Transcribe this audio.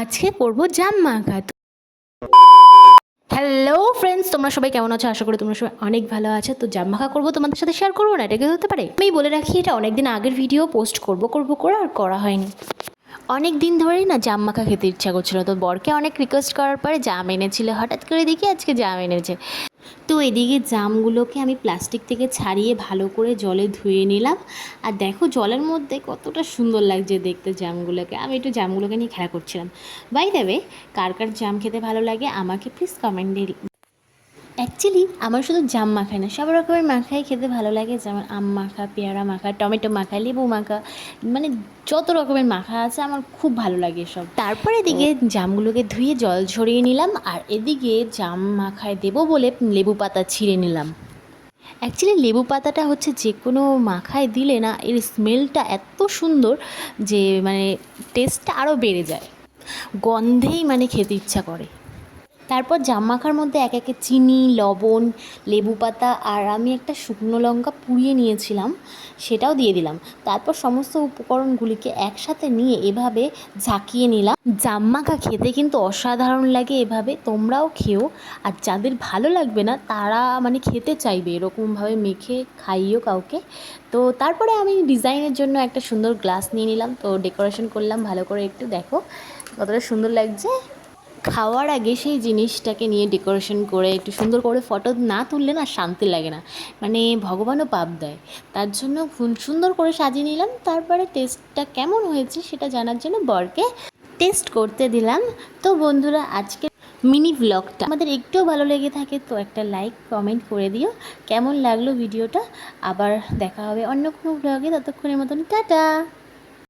আজকে করব জাম মাখা হ্যালো ফ্রেন্ডস তোমরা সবাই কেমন আছো? আশা করি তোমরা সবাই অনেক ভালো আছো। তো জাম মাখা করব তোমাদের সাথে শেয়ার করব না? এটা কি হতে পারে? আমি বলে রাখি, এটা অনেকদিন আগের ভিডিও পোস্ট করব করব করে আর করা হয়নি। অনেক দিন ধরেই না জাম মাখা খেতে ইচ্ছা করছিল, তো বরকে অনেক রিকোয়েস্ট করার পরে জাম এনেছিল। হঠাৎ করে দেখি আজকে জাম এনেছে। তো এদিকে জামগুলোকে আমি প্লাস্টিক থেকে ছাড়িয়ে ভালো করে জলে ধুয়ে নিলাম। আর দেখো জলের মধ্যে কতটা সুন্দর লাগছে দেখতে জামগুলোকে। আমি একটু জামগুলোকে নিয়ে খেলা করছিলাম। বাই দেবে কার কার জাম খেতে ভালো লাগে আমাকে প্লিজ কমেন্টে অ্যাকচুয়ালি আমার শুধু জাম মাখায় না সব রকমের মাখাই খেতে ভালো লাগে যেমন আম মাখা পেয়ারা মাখা টমেটো মাখা লেবু মাখা মানে যত রকমের মাখা আছে আমার খুব ভালো লাগে সব। তারপর এদিকে জামগুলোকে ধুয়ে জল ঝরিয়ে নিলাম আর এদিকে জাম মাখায় দেবো বলে লেবু পাতা ছিঁড়ে নিলাম। অ্যাকচুয়ালি লেবু পাতাটা হচ্ছে যে কোনো মাখায় দিলে না এর স্মেলটা এত সুন্দর যে মানে টেস্টটা আরও বেড়ে যায়। গন্ধেই মানে খেতে ইচ্ছা করে। তারপর জাম মাখার মধ্যে এক একে চিনি, লবণ, লেবু পাতা আর আমি একটা শুকনো লঙ্কা পুড়িয়ে নিয়েছিলাম, সেটাও দিয়ে দিলাম। তারপর সমস্ত উপকরণগুলিকে একসাথে নিয়ে এভাবে ঝাঁকিয়ে নিলাম। জাম মাখা খেতে কিন্তু অসাধারণ লাগে এভাবে, তোমরাও খেও। আর যাদের ভালো লাগবে না, তারা মানে খেতে চাইবে, এরকমভাবে মেখে খাইও কাউকে। তো তারপরে আমি ডিজাইনের জন্য একটা সুন্দর গ্লাস নিয়ে নিলাম। তো ডেকোরেশন করলাম, ভালো করে একটু দেখো কতটা সুন্দর লাগছে। খাওয়ার আগে সেই জিনিসটাকে নিয়ে ডেকোরেশন করে, একটু সুন্দর করে ফটো না তুললে না শান্তি লাগে না। মানে ভগবানও পাপ দেয়। তার জন্য সুন্দর করে সাজিয়ে নিলাম। তারপরে টেস্টটা কেমন হয়েছে সেটা জানার জন্য বরকে টেস্ট করতে দিলাম। তো বন্ধুরা আজকে মিনি ব্লগটা আমাদের একটুও ভালো লেগে থাকে তো একটা লাইক কমেন্ট করে দিও। কেমন লাগল ভিডিওটা আবার দেখা হবে অন্য কোনো ব্লগে ততক্ষণের মতন টাটা!